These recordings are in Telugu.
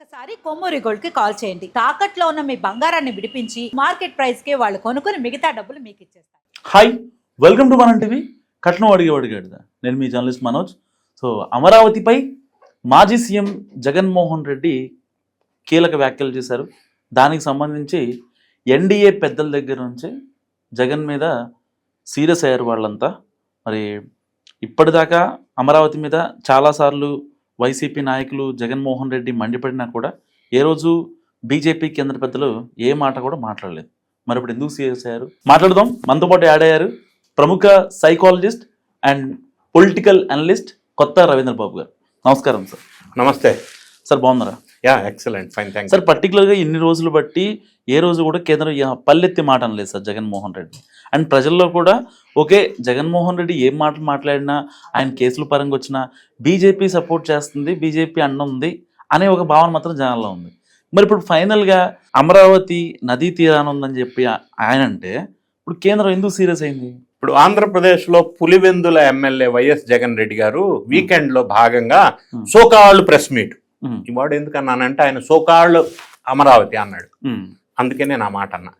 ఒక్కసారి కొమ్మూరి గోల్డ్కి కాల్ చేయండి. తాకట్లో ఉన్న మీ బంగారాన్ని విడిపించి మార్కెట్ ప్రైస్కి వాళ్ళు కొనుక్కుని మిగతా డబ్బులు మీకు ఇచ్చేస్తారు. హాయ్ వెల్కమ్ టు మన టీవీ కట్నం అడిగి అడిగాడు నేను మీ జర్నలిస్ట్ మనోజ్. సో అమరావతిపై మాజీ సీఎం జగన్మోహన్ రెడ్డి కీలక వ్యాఖ్యలు చేశారు. దానికి సంబంధించి ఎన్డీఏ పెద్దల దగ్గర నుంచి జగన్ మీద సీరియస్ అయ్యారు వాళ్ళంతా. మరి ఇప్పటిదాకా అమరావతి మీద చాలాసార్లు వైసీపీ నాయకులు జగన్మోహన్ రెడ్డి మండిపడినా కూడా ఏ రోజు బీజేపీ కేంద్ర పెద్దలు ఏ మాట కూడా మాట్లాడలేదు. మరి ఇప్పుడు ఎందుకు అయ్యారు మాట్లాడదాం. మనతో పాటు యాడ్ అయ్యారు ప్రముఖ సైకాలజిస్ట్ అండ్ పొలిటికల్ అనలిస్ట్ కొత్త రవీంద్ర బాబు గారు. నమస్కారం సార్. నమస్తే. సార్ బాగున్నారా? Yeah excellent. Fine thank sir పర్టికులర్గా ఇన్ని రోజులు బట్టి ఏ రోజు కూడా కేంద్రం పల్లెత్తి మాట అనలేదు సార్ జగన్మోహన్ రెడ్డి. అండ్ ప్రజల్లో కూడా ఓకే జగన్మోహన్ రెడ్డి ఏం మాటలు మాట్లాడినా ఆయన కేసుల పరంగా వచ్చినా బీజేపీ సపోర్ట్ చేస్తుంది బీజేపీ అన్న ఉంది అనే ఒక భావన మాత్రం జనాల్లో ఉంది. మరి ఇప్పుడు ఫైనల్గా అమరావతి నదీ తీరాన ఉందని చెప్పి ఆయన అంటే ఇప్పుడు కేంద్రం ఎందుకు సీరియస్ అయింది? ఇప్పుడు ఆంధ్రప్రదేశ్లో Pulivendula MLA Y S Jagan Reddy గారు వీకెండ్లో భాగంగా. సోకాళ్ళు ప్రెస్ మీట్. వాడు ఎందుకన్నానంటే ఆయన సోకాళ్ళు అమరావతి అన్నాడు. ఉమ్, అందుకే నేను ఆ మాట అన్నా.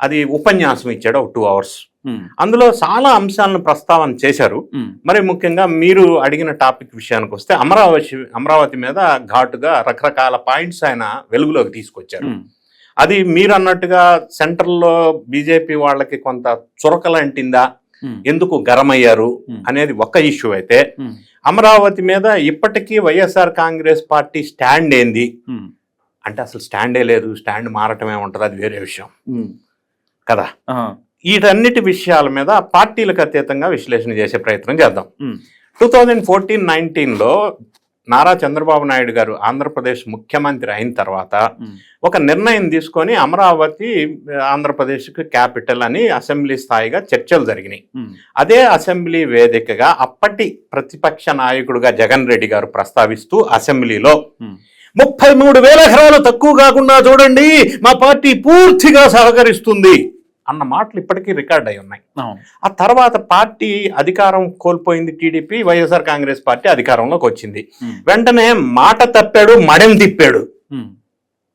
అది ఉపన్యాసం ఇచ్చాడు ఒక టూ అవర్స్ అందులో చాలా అంశాలను ప్రస్తావన చేశారు. మరి ముఖ్యంగా మీరు అడిగిన టాపిక్ విషయానికి వస్తే అమరావతి అమరావతి మీద ఘాటుగా రకరకాల పాయింట్స్ ఆయన వెలుగులోకి తీసుకొచ్చారు. అది మీరు అన్నట్టుగా సెంట్రల్లో బీజేపీ వాళ్ళకి కొంత చురకలంటిందా ఎందుకు గరమయ్యారు? అనేది ఒక ఇష్యూ అయితే అమరావతి మీద ఇప్పటికీ వైఎస్ఆర్ కాంగ్రెస్ పార్టీ స్టాండ్ ఏంది? అంటే అసలు స్టాండే లేదు స్టాండ్ మారటమే ఉంటుంది అది వేరే విషయం. కదా? వీటన్నిటి విషయాల మీద పార్టీలకు అతీతంగా విశ్లేషణ చేసే ప్రయత్నం చేద్దాం. టూ థౌజండ్ ఫోర్టీన్ నైన్టీన్లో నారా చంద్రబాబు నాయుడు గారు ఆంధ్రప్రదేశ్ ముఖ్యమంత్రి అయిన తర్వాత ఒక నిర్ణయం తీసుకొని అమరావతి ఆంధ్రప్రదేశ్కి క్యాపిటల్ అని అసెంబ్లీ స్థాయిగా చర్చలు జరిగినాయి. అదే అసెంబ్లీ వేదికగా అప్పటి ప్రతిపక్ష నాయకుడుగా జగన్ రెడ్డి గారు ప్రస్తావిస్తూ అసెంబ్లీలో ముప్పై మూడు వేల ఎకరాలు తక్కువ కాకుండా చూడండి మా పార్టీ పూర్తిగా సహకరిస్తుంది అన్న మాటలు ఇప్పటికీ రికార్డ్ అయి ఉన్నాయి. ఆ తర్వాత పార్టీ అధికారం కోల్పోయింది టీడీపీ వైఎస్ఆర్ కాంగ్రెస్ పార్టీ అధికారంలోకి వచ్చింది. వెంటనే మాట తప్పాడు మడెం తిప్పాడు.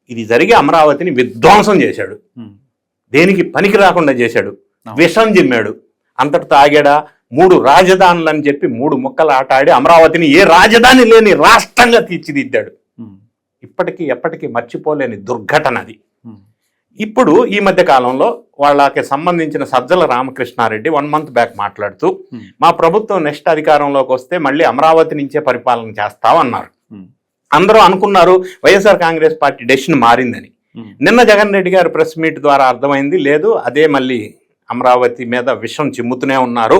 ఇది జరిగి అమరావతిని విధ్వంసం చేశాడు. దేనికి పనికి రాకుండా చేశాడు. విషం జిమ్మాడు. అంతటితో ఆగాడా? మూడు రాజధానులు అని చెప్పి మూడు ముక్కలు ఆట ఆడి అమరావతిని ఏ రాజధాని లేని రాష్ట్రంగా తీర్చిదిద్దాడు. ఇప్పటికీ ఎప్పటికీ మర్చిపోలేని దుర్ఘటన అది ఇప్పుడు ఈ మధ్య కాలంలో వాళ్ళకి సంబంధించిన Sajjala Ramakrishna Reddy one month back మాట్లాడుతూ మా ప్రభుత్వం నెక్స్ట్ అధికారంలోకి వస్తే మళ్ళీ అమరావతి నుంచే పరిపాలన చేస్తామన్నారు అందరూ అనుకున్నారు వైఎస్ఆర్ కాంగ్రెస్ పార్టీ డెసిషన్ మారిందని. నిన్న జగన్ రెడ్డి గారు ప్రెస్ మీట్ ద్వారా అర్థమైంది లేదు అదే మళ్ళీ అమరావతి మీద విషం చిమ్ముతూనే ఉన్నారు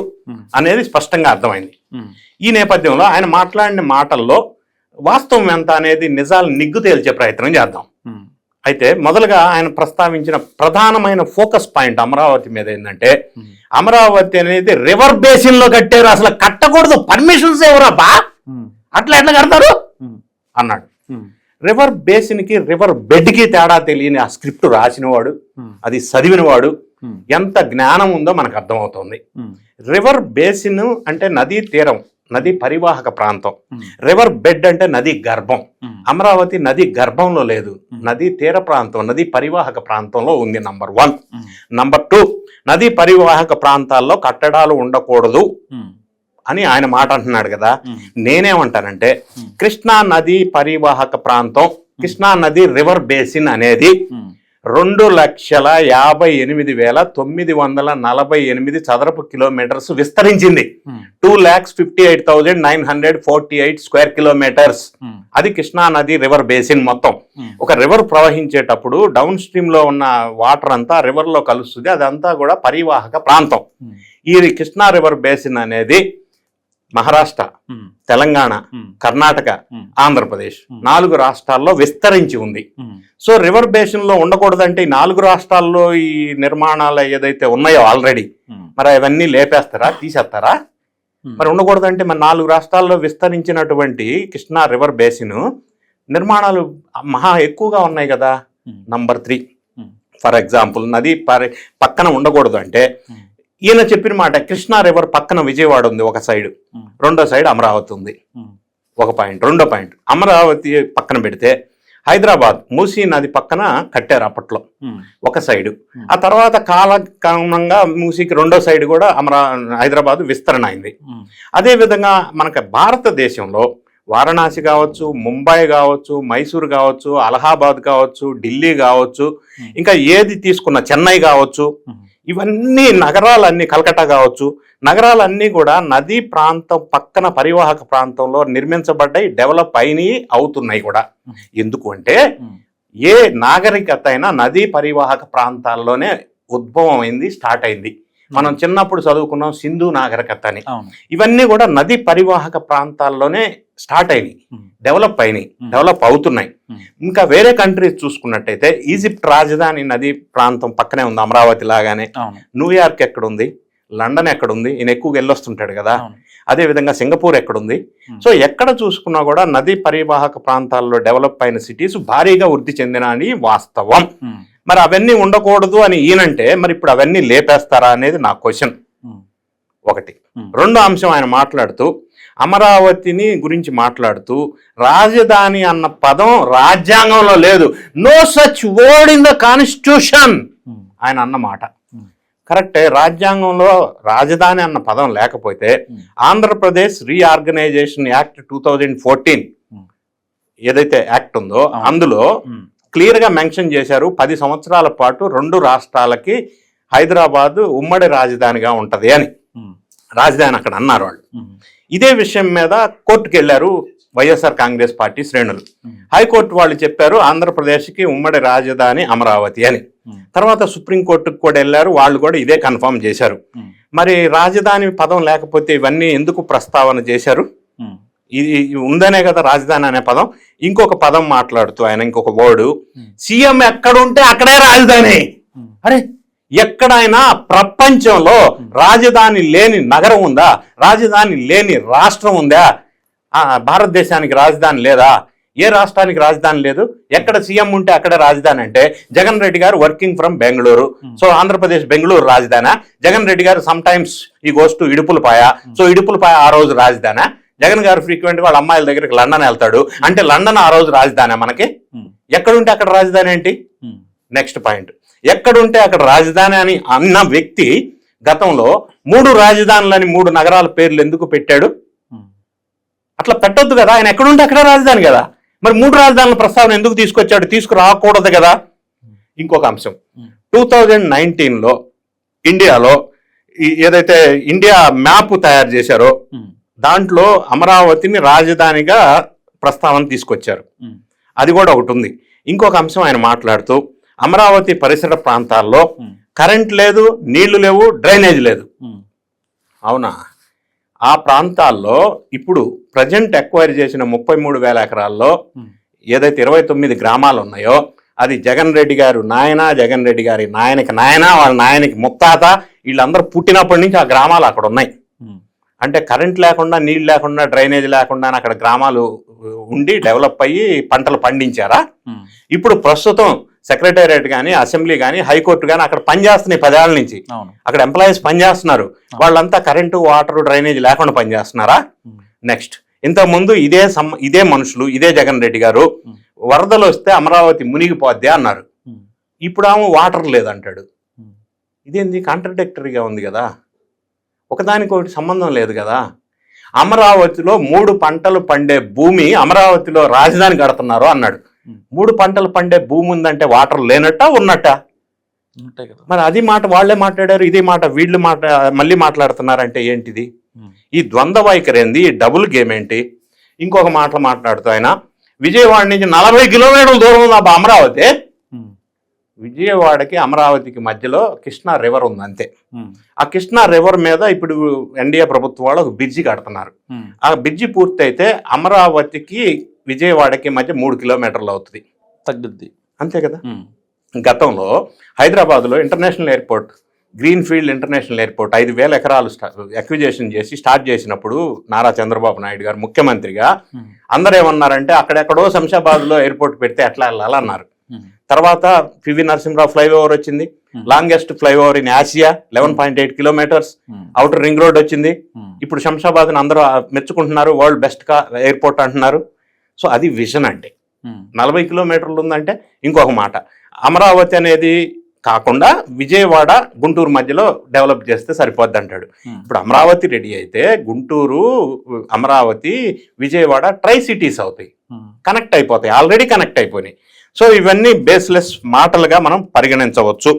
అనేది స్పష్టంగా అర్థమైంది. ఈ నేపథ్యంలో ఆయన మాట్లాడిన మాటల్లో వాస్తవం ఎంత అనేది నిజాలు నిగ్గు తేల్చే ప్రయత్నం చేద్దాం. అయితే మొదలుగా ఆయన ప్రస్తావించిన ప్రధానమైన ఫోకస్ పాయింట్ అమరావతి మీద ఏంటంటే అమరావతి అనేది రివర్ బేసిన్లో కట్టారు అసలు కట్టకూడదు పర్మిషన్స్ ఎవరా బా? అట్లా ఎట్లా కడతారు? అన్నాడు. రివర్ బేసిన్కి రివర్ బెడ్కి తేడా తెలియని ఆ స్క్రిప్ట్ రాసినవాడు అది చదివినవాడు ఎంత జ్ఞానం ఉందో మనకు అర్థమవుతుంది. రివర్ బేసిన్ అంటే నదీ తీరం. నదీ పరివాహక ప్రాంతం. రివర్ బెడ్ అంటే నది గర్భం. అమరావతి నది గర్భంలో లేదు. నదీ తీర ప్రాంతం నదీ పరివాహక ప్రాంతంలో ఉంది నంబర్ వన్. నంబర్ టూ నదీ పరివాహక ప్రాంతాల్లో కట్టడాలు ఉండకూడదు అని ఆయన మాట అంటున్నాడు కదా. నేనేమంటానంటే. కృష్ణా నది పరివాహక ప్రాంతం కృష్ణా నది రివర్ బేసిన్ అనేది రెండు లక్షల యాభై ఎనిమిది వేల తొమ్మిది వందల నలభై ఎనిమిది చదరపు కిలోమీటర్స్ విస్తరించింది. Two lakhs fifty eight thousand nine hundred forty eight square kilometres అది కృష్ణా నది రివర్ బేసిన్ మొత్తం. ఉమ్, ఒక రివర్ ప్రవహించేటప్పుడు డౌన్ స్ట్రీమ్లో ఉన్న వాటర్ అంతా రివర్లో కలుస్తుంది. అదంతా కూడా పరివాహక ప్రాంతం. ఉమ్, ఈ కృష్ణా రివర్ బేసిన్ అనేది మహారాష్ట్ర తెలంగాణ కర్ణాటక ఆంధ్రప్రదేశ్. నాలుగు రాష్ట్రాల్లో విస్తరించి ఉంది. సో రివర్ బేసిన్లో ఉండకూడదంటే ఈ నాలుగు రాష్ట్రాల్లో ఈ నిర్మాణాలు ఏదైతే ఉన్నాయో ఆల్రెడీ మరి అవన్నీ లేపేస్తారా తీసేస్తారా? మరి ఉండకూడదంటే మన నాలుగు రాష్ట్రాల్లో విస్తరించినటువంటి కృష్ణా రివర్ బేసిన్ నిర్మాణాలు మహా ఎక్కువగా ఉన్నాయి కదా. Number three. ఫర్ ఎగ్జాంపుల్ నది పరి పక్కన ఉండకూడదు అంటే ఈయన చెప్పిన మాట కృష్ణా రివర్ పక్కన విజయవాడ ఉంది ఒక సైడ్. రెండో సైడ్ అమరావతి ఉంది. ఒక పాయింట్ రెండో పాయింట్. అమరావతి పక్కన పెడితే హైదరాబాద్ మూసీ నది పక్కన కట్టారు అప్పట్లో. ఒక సైడు. ఆ తర్వాత కాలక్రమంగా మూసీకి రెండో సైడ్ కూడా అమరా హైదరాబాద్ విస్తరణ అయింది. ఉమ్, అదే విధంగా మనకి భారతదేశంలో వారణాసి కావచ్చు ముంబై కావచ్చు మైసూర్ కావచ్చు అలహాబాద్ కావచ్చు ఢిల్లీ కావచ్చు. ఇంకా ఏది తీసుకున్న చెన్నై కావచ్చు ఇవన్నీ నగరాలన్నీ కలకట్టా కావచ్చు. నగరాలన్నీ కూడా నదీ ప్రాంతం పక్కన పరివాహక ప్రాంతంలో నిర్మించబడ్డాయి డెవలప్ అయినవి అవుతున్నాయి కూడా. ఎందుకు అంటే ఏ నాగరికత అయినా నదీ పరివాహక ప్రాంతాల్లోనే ఉద్భవం అయింది స్టార్ట్ అయింది. మనం చిన్నప్పుడు చదువుకున్నాం సింధు నాగరికత అని. ఇవన్నీ కూడా నదీ పరివాహక ప్రాంతాల్లోనే స్టార్ట్ అయినాయి ఉమ్, డెవలప్ అయినాయి Hmm. డెవలప్ అవుతున్నాయి. Hmm. ఇంకా వేరే కంట్రీస్ చూసుకున్నట్టయితే ఈజిప్ట్ రాజధాని నదీ ప్రాంతం పక్కనే ఉంది అమరావతి లాగానే. న్యూయార్క్ ఎక్కడుంది? లండన్ ఎక్కడుంది? ఈయన ఎక్కువగా వెళ్ళొస్తుంటాడు కదా. అదే విధంగా సింగపూర్ ఎక్కడుంది? Hmm. సో ఎక్కడ చూసుకున్నా కూడా నదీ పరివాహక ప్రాంతాల్లో డెవలప్ అయిన సిటీస్ భారీగా వృద్ధి చెందిన అని వాస్తవం మరి అవన్నీ ఉండకూడదు అని ఈయనంటే మరి ఇప్పుడు అవన్నీ లేపేస్తారా అనేది నా క్వశ్చన్. ఒకటి. Hmm. రెండో అంశం ఆయన మాట్లాడుతూ అమరావతిని గురించి మాట్లాడుతూ రాజధాని అన్న పదం రాజ్యాంగంలో లేదు. No such word in the constitution ఆయన అన్న మాట. Hmm. కరెక్టే రాజ్యాంగంలో రాజధాని అన్న పదం లేకపోతే Hmm. Andhra Pradesh reorganisation act two thousand fourteen Hmm. ఏదైతే యాక్ట్ ఉందో. అందులో ఉమ్, క్లియర్గా మెన్షన్ చేశారు పది సంవత్సరాల పాటు రెండు రాష్ట్రాలకి హైదరాబాద్ ఉమ్మడి రాజధానిగా ఉంటది అని. రాజధాని అక్కడ అన్నారు వాళ్ళు. ఇదే విషయం మీద కోర్టుకు వెళ్ళారు వైఎస్ఆర్ కాంగ్రెస్ పార్టీ శ్రేణులు. హైకోర్టు వాళ్ళు చెప్పారు ఆంధ్రప్రదేశ్కి ఉమ్మడి రాజధాని అమరావతి అని. తర్వాత సుప్రీంకోర్టుకు కూడా వెళ్ళారు వాళ్ళు కూడా ఇదే కన్ఫర్మ్ చేశారు. మరి రాజధాని పదం లేకపోతే ఇవన్నీ ఎందుకు ప్రస్తావన చేశారు? ఇది ఉందనే కదా రాజధాని అనే పదం. ఇంకొక పదం మాట్లాడుతూ ఆయన ఇంకొక వర్డు. సీఎం ఎక్కడుంటే అక్కడే రాజధాని. అరే ఎక్కడైనా ప్రపంచంలో రాజధాని లేని నగరం ఉందా? రాజధాని లేని రాష్ట్రం ఉందా? భారతదేశానికి రాజధాని లేదా? ఏ రాష్ట్రానికి రాజధాని లేదు? ఎక్కడ సీఎం ఉంటే అక్కడే రాజధాని అంటే జగన్ రెడ్డి గారు working from Bengaluru. So Andhra Pradesh Bengaluru రాజధానా? Jagan Reddy గారు some times he goes to Idupulapaya so Idupulapaya ఆ రోజు రాజధానా? జగన్ గారు ఫ్రీక్వెంట్ వాళ్ళ అమ్మాయిల దగ్గరికి లండన్ వెళ్తాడు. అంటే లండన్ ఆ రోజు రాజధానా మనకి? ఎక్కడుంటే అక్కడ రాజధాని ఏంటి? నెక్స్ట్ పాయింట్ ఎక్కడుంటే అక్కడ రాజధాని అని అన్న వ్యక్తి గతంలో మూడు రాజధానులని మూడు నగరాల పేర్లు ఎందుకు పెట్టాడు? అట్లా పెట్టొద్దు కదా. ఆయన ఎక్కడుంటే అక్కడ రాజధాని కదా. మరి మూడు రాజధానుల ప్రస్తావన ఎందుకు తీసుకొచ్చాడు? తీసుకురాకూడదు కదా. ఇంకొక అంశం. టూ థౌజండ్ నైన్టీన్లో ఇండియాలో ఏదైతే ఇండియా మ్యాప్ తయారు చేశారో దాంట్లో అమరావతిని రాజధానిగా ప్రస్తావన తీసుకొచ్చారు. అది కూడా ఒకటి ఉంది. ఇంకొక అంశం ఆయన మాట్లాడుతూ అమరావతి పరిసర ప్రాంతాల్లో కరెంట్ లేదు నీళ్ళు లేవు డ్రైనేజ్ లేదు. అవునా? ఆ ప్రాంతాల్లో ఇప్పుడు ప్రజెంట్ ఎక్వైర్ చేసిన ముప్పై మూడు వేల ఎకరాల్లో ఏదైతే ఇరవై తొమ్మిది గ్రామాలు ఉన్నాయో అది జగన్ రెడ్డి గారు నాయన జగన్ రెడ్డి గారి నాయనకి నాయన వాళ్ళ నాయనకి ముత్తాత వీళ్ళందరూ పుట్టినప్పటి నుంచి ఆ గ్రామాలు అక్కడ ఉన్నాయి. అంటే కరెంట్ లేకుండా నీళ్ళు లేకుండా డ్రైనేజ్ లేకుండా అక్కడ గ్రామాలు ఉండి డెవలప్ అయ్యి పంటలు పండించారా? ఇప్పుడు ప్రస్తుతం సెక్రటేరియట్ కానీ అసెంబ్లీ కానీ హైకోర్టు కానీ అక్కడ పనిచేస్తున్నాయి పదేళ్ళ నుంచి. అక్కడ ఎంప్లాయీస్ పనిచేస్తున్నారు వాళ్ళంతా కరెంటు వాటర్ డ్రైనేజ్ లేకుండా పనిచేస్తున్నారా నెక్స్ట్. ఇంతకు ముందు ఇదే సమ్ ఇదే మనుషులు ఇదే జగన్ రెడ్డి గారు. వరదలు వస్తే అమరావతి మునిగిపోద్ది అన్నారు. ఇప్పుడు ఆమె వాటర్ లేదంటాడు. ఇదేంది? కాంట్రడిక్టరీగా ఉంది కదా. ఒకదానికొకటి సంబంధం లేదు కదా. అమరావతిలో మూడు పంటలు పండే భూమి అమరావతిలో రాజధాని కడుతున్నారు అన్నాడు. మూడు పంటలు పండే భూమి ఉందంటే వాటర్ లేనట్ట ఉన్నట్ట? మరి అది మాట వాళ్ళే మాట్లాడారు ఇదే మాట వీళ్ళు మాట మళ్ళీ మాట్లాడుతున్నారంటే ఏంటిది? ఈ ద్వంద్వ వైఖరి ఏంది ఈ డబుల్ గేమ్ ఏంటి ఇంకొక మాట మాట్లాడుతూ ఆయన విజయవాడ నుంచి నలభై కిలోమీటర్ల దూరం ఉంది అబ్బా అమరావతి. విజయవాడకి అమరావతికి మధ్యలో కృష్ణా రివర్ ఉంది అంతే ఆ కృష్ణా రివర్ మీద ఇప్పుడు ఎన్డీఏ ప్రభుత్వం వాళ్ళు ఒక బ్రిడ్జి కడుతున్నారు. ఆ బ్రిడ్జి పూర్తయితే అమరావతికి విజయవాడకి మధ్య మూడు కిలోమీటర్లు అవుతుంది. తగ్గుద్ది. అంతే కదా? గతంలో హైదరాబాద్లో international airport green field international airport ఐదు వేల ఎకరాలు అక్విజేషన్ చేసి స్టార్ట్ చేసినప్పుడు నారా చంద్రబాబు నాయుడు గారు ముఖ్యమంత్రిగా అందరూ ఏమన్నారంటే అక్కడెక్కడో శంషాబాద్లో ఎయిర్పోర్ట్ పెడితే ఎట్లా వెళ్ళాలన్నారు. తర్వాత పివి నరసింహరావు ఫ్లైఓవర్ వచ్చింది. Longest flyover in Asia eleven point eight kilometres. Outer ring road వచ్చింది. ఇప్పుడు శంషాబాద్ని అందరూ మెచ్చుకుంటున్నారు. వరల్డ్ బెస్ట్ కా ఎయిర్పోర్ట్ అంటున్నారు. సో అది విజన్ అంటే నలభై కిలోమీటర్లు ఉందంటే ఇంకొక మాట. అమరావతి అనేది కాకుండా విజయవాడ గుంటూరు మధ్యలో డెవలప్ చేస్తే సరిపోద్ది అంటాడు. ఇప్పుడు అమరావతి రెడీ అయితే గుంటూరు అమరావతి విజయవాడ ట్రై సిటీస్ అవుతాయి కనెక్ట్ అయిపోతాయి. ఆల్రెడీ కనెక్ట్ అయిపోయినాయి. సో ఇవన్నీ బేస్లెస్ మాటలుగా మనం పరిగణించవచ్చు.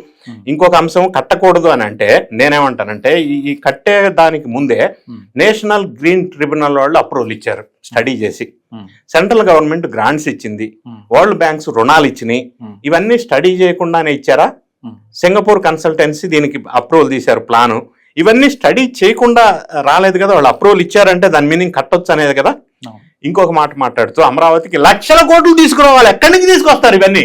ఇంకొక అంశం కట్టకూడదు అని అంటే నేనేమంటానంటే ఈ- కట్టే దానికి ముందే Hmm. నేషనల్ గ్రీన్ ట్రిబ్యునల్ వాళ్ళు అప్రూవల్ ఇచ్చారు స్టడీ చేసి ఉమ్, సెంట్రల్ గవర్నమెంట్ గ్రాంట్స్ ఇచ్చింది Hmm. వరల్డ్ బ్యాంక్స్ రుణాలు ఇచ్చినాయి Hmm. ఇవన్నీ స్టడీ చేయకుండానే ఇచ్చారా Hmm. సింగపూర్ కన్సల్టెన్సీ దీనికి అప్రూవల్ తీశారు ప్లాను ఇవన్నీ స్టడీ చేయకుండా రాలేదు కదా వాళ్ళు అప్రూవల్ ఇచ్చారంటే దాని మీనింగ్ కట్టొచ్చు అనేది కదా. ఇంకొక మాట మాట్లాడుతూ అమరావతికి లక్షల కోట్లు తీసుకురావాలి ఎక్కడి నుంచి తీసుకొస్తారు ఇవన్నీ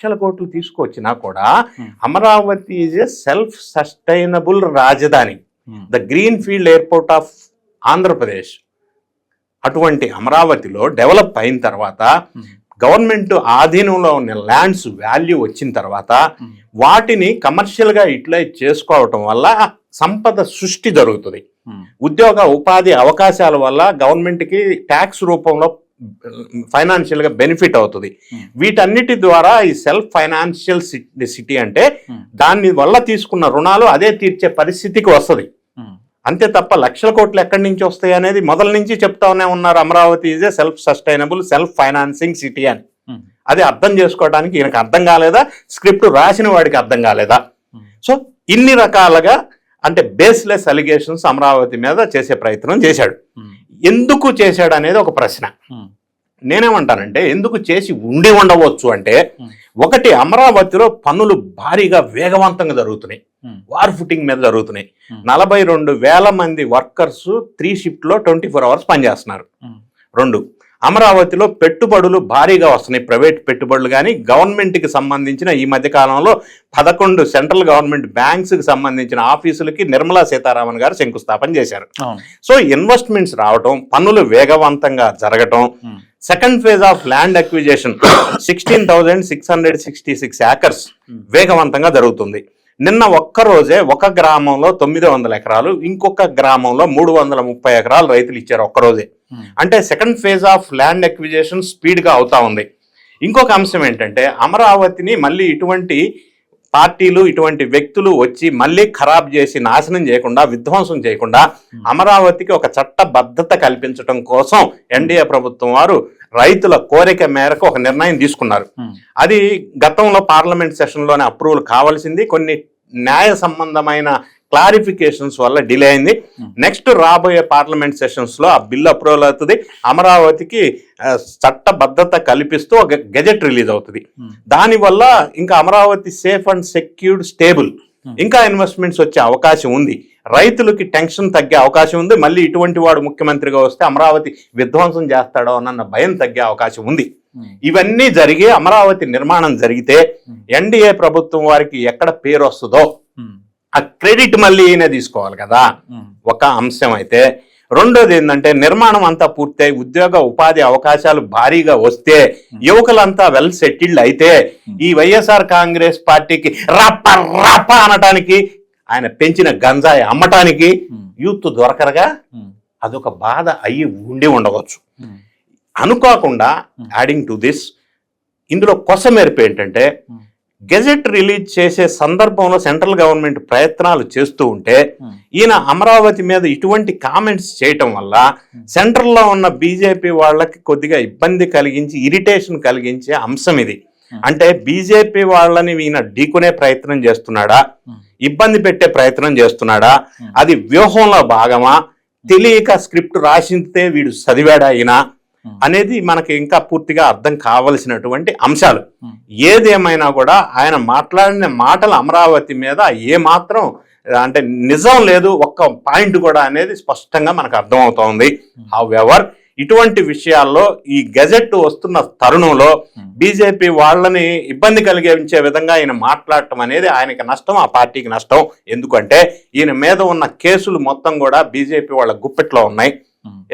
లక్షల కోట్లు తీసుకొచ్చినా కూడా Hmm. Amaravati is a self sustainable రాజధాని the green field airport of Andhra Pradesh అటువంటి అమరావతిలో డెవలప్ అయిన తర్వాత గవర్నమెంట్ ఆధీనంలో ఉన్న ల్యాండ్స్ వాల్యూ వచ్చిన తర్వాత ఉమ్, వాటిని కమర్షియల్గా యూటిలైజ్ చేసుకోవటం వల్ల సంపద సృష్టి జరుగుతుంది. ఉద్యోగ ఉపాధి అవకాశాల వల్ల గవర్నమెంట్కి ట్యాక్స్ రూపంలో ఫైనాన్షియల్గా బెనిఫిట్ అవుతుంది. Hmm. వీటన్నిటి ద్వారా ఈ సెల్ఫ్ ఫైనాన్షియల్ సిటీ అంటే Hmm. దాని వల్ల తీసుకున్న రుణాలు అదే తీర్చే పరిస్థితికి వస్తుంది. ఉమ్, అంతే తప్ప లక్షల కోట్లు ఎక్కడి నుంచి వస్తాయి అనేది మొదల నుంచి చెప్తానే ఉన్నారు Amaravati is a self sustainable self financing city అని. అది అర్థం చేసుకోవడానికి ఈయనకు అర్థం కాలేదా? స్క్రిప్ట్ రాసిన వాడికి అర్థం కాలేదా? సో ఇన్ని రకాలుగా అంటే బేస్లెస్ అలిగేషన్స్ అమరావతి మీద చేసే ప్రయత్నం చేశాడు. ఉమ్, ఎందుకు చేశాడు అనేది ఒక ప్రశ్న. ఉమ్, నేనేమంటానంటే ఎందుకు చేసి ఉండి ఉండవచ్చు అంటే Hmm. ఒకటి అమరావతిలో పనులు భారీగా వేగవంతంగా జరుగుతున్నాయి. వార్ ఫుటింగ్ మీద జరుగుతున్నాయి. Hmm. నలభై రెండు వేల మంది వర్కర్స్ త్రీ షిఫ్ట్లో ట్వంటీ ఫోర్ అవర్స్ పనిచేస్తున్నారు. రెండు. అమరావతిలో పెట్టుబడులు భారీగా వస్తున్నాయి. ప్రైవేట్ పెట్టుబడులు కానీ గవర్నమెంట్కి సంబంధించిన ఈ మధ్య కాలంలో పదకొండు సెంట్రల్ గవర్నమెంట్ బ్యాంక్స్కి సంబంధించిన ఆఫీసులకి నిర్మలా సీతారామన్ గారు శంకుస్థాపన చేశారు. సో ఇన్వెస్ట్మెంట్స్ రావటం పనులు వేగవంతంగా జరగటం second phase of land acquisition sixteen thousand six hundred sixty six acres వేగవంతంగా జరుగుతుంది. నిన్న ఒక్క రోజే ఒక గ్రామంలో తొమ్మిది వందల ఎకరాలు ఇంకొక గ్రామంలో మూడు వందల ముప్పై ఎకరాలు రైతులు ఇచ్చారు ఒక్క రోజే ఉమ్, అంటే second phase of land acquisition స్పీడ్గా అవుతా ఉంది. ఇంకొక అంశం ఏంటంటే అమరావతిని మళ్ళీ ఇటువంటి పార్టీలు ఇటువంటి వ్యక్తులు వచ్చి మళ్ళీ ఖరాబ్ చేసి నాశనం చేయకుండా విధ్వంసం చేయకుండా అమరావతికి ఒక చట్టబద్ధత కల్పించడం కోసం ఎన్డీఏ ప్రభుత్వం వారు రైతుల కోరిక మేరకు ఒక నిర్ణయం తీసుకున్నారు. అది గతంలో పార్లమెంట్ సెషన్లోనే అప్రూవల్ కావాల్సింది. కొన్ని న్యాయ సంబంధమైన క్లారిఫికేషన్స్ వల్ల డిలే అయింది. నెక్స్ట్ రాబోయే పార్లమెంట్ సెషన్స్లో ఆ బిల్ అప్రూవల్ అవుతుంది. అమరావతికి చట్టబద్ధత కల్పిస్తూ ఒక గెజెట్ రిలీజ్ అవుతుంది. దానివల్ల ఇంకా Amaravati safe and secured stable. ఇంకా ఇన్వెస్ట్మెంట్స్ వచ్చే అవకాశం ఉంది. రైతులకి టెన్షన్ తగ్గే అవకాశం ఉంది. మళ్ళీ ఇటువంటి వాడు ముఖ్యమంత్రిగా వస్తే అమరావతి విధ్వంసం చేస్తాడో అన్న భయం తగ్గే అవకాశం ఉంది. ఇవన్నీ జరిగి అమరావతి నిర్మాణం జరిగితే ఎన్డీఏ ప్రభుత్వం వారికి ఎక్కడ పేరు వస్తుందో ఆ క్రెడిట్ మళ్ళీ ఈయన తీసుకోవాలి కదా. ఒక అంశం అయితే రెండోది ఏంటంటే నిర్మాణం అంతా పూర్తయి ఉద్యోగ ఉపాధి అవకాశాలు భారీగా వస్తే యువకులంతా వెల్ సెటిల్డ్ అయితే ఈ వైఎస్ఆర్ కాంగ్రెస్ పార్టీకి రప్ప రప్ప అనటానికి ఆయన పెంచిన గంజాయి అమ్మటానికి యూత్ దొరకరగా? అదొక బాధ అయ్యి ఉండి ఉండవచ్చు. అనుకోకుండా యాడింగ్ టు దిస్ ఇందులో కొసమెరుపు ఏంటంటే ఉమ్, గెజెట్ రిలీజ్ చేసే సందర్భంలో సెంట్రల్ గవర్నమెంట్ ప్రయత్నాలు చేస్తూ ఉంటే ఉమ్, ఈయన అమరావతి మీద ఇటువంటి కామెంట్స్ చేయటం వల్ల సెంట్రల్లో ఉన్న బీజేపీ వాళ్ళకి కొద్దిగా ఇబ్బంది కలిగించి ఇరిటేషన్ కలిగించే అంశం ఇది. అంటే బీజేపీ వాళ్ళని ఈయన ఢీకునే ప్రయత్నం చేస్తున్నాడా? ఇబ్బంది పెట్టే ప్రయత్నం చేస్తున్నాడా? అది వ్యూహంలో భాగమా? తెలియక స్క్రిప్ట్ రాసిందే వీడు చదివాడా ఈయన? Hmm. అనేది మనకి ఇంకా పూర్తిగా అర్థం కావలసినటువంటి అంశాలు. ఏదేమైనా కూడా ఆయన మాట్లాడిన మాటలు అమరావతి మీద ఏ మాత్రం అంటే నిజం లేదు ఒక్క పాయింట్ కూడా అనేది స్పష్టంగా మనకు అర్థమవుతోంది. హౌ ఎవర్ ఇటువంటి విషయాల్లో ఈ గెజెట్ వస్తున్న తరుణంలో. బీజేపీ వాళ్ళని ఇబ్బంది కలిగించే విధంగా ఆయన మాట్లాడటం అనేది ఆయనకి నష్టం ఆ పార్టీకి నష్టం. ఎందుకంటే ఈయన మీద ఉన్న కేసులు మొత్తం కూడా బీజేపీ వాళ్ళ గుప్పెట్లో ఉన్నాయి.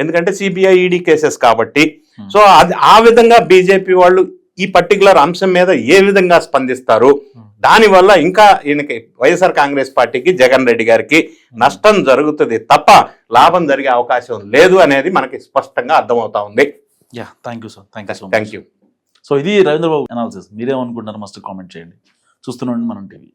ఎందుకంటే సిబిఐ ఈడీ కేసెస్ కాబట్టి. Hmm. సో అది ఆ విధంగా బీజేపీ వాళ్ళు ఈ పర్టికులర్ అంశం మీద ఏ విధంగా స్పందిస్తారు? Hmm. దానివల్ల ఇంకా ఈయనకి వైఎస్ఆర్ కాంగ్రెస్ పార్టీకి జగన్ రెడ్డి గారికి నష్టం జరుగుతుంది తప్ప లాభం జరిగే అవకాశం లేదు అనేది మనకి స్పష్టంగా అర్థమవుతా ఉంది. Yeah thank you sir thank you thank you so ఇది రవీంద్రబాబు అనాలిసిస్ మీరేమనుకుంటున్నారు మస్ట్ కామెంట్ చేయండి. చూస్తున్నాండి మనం టీవీ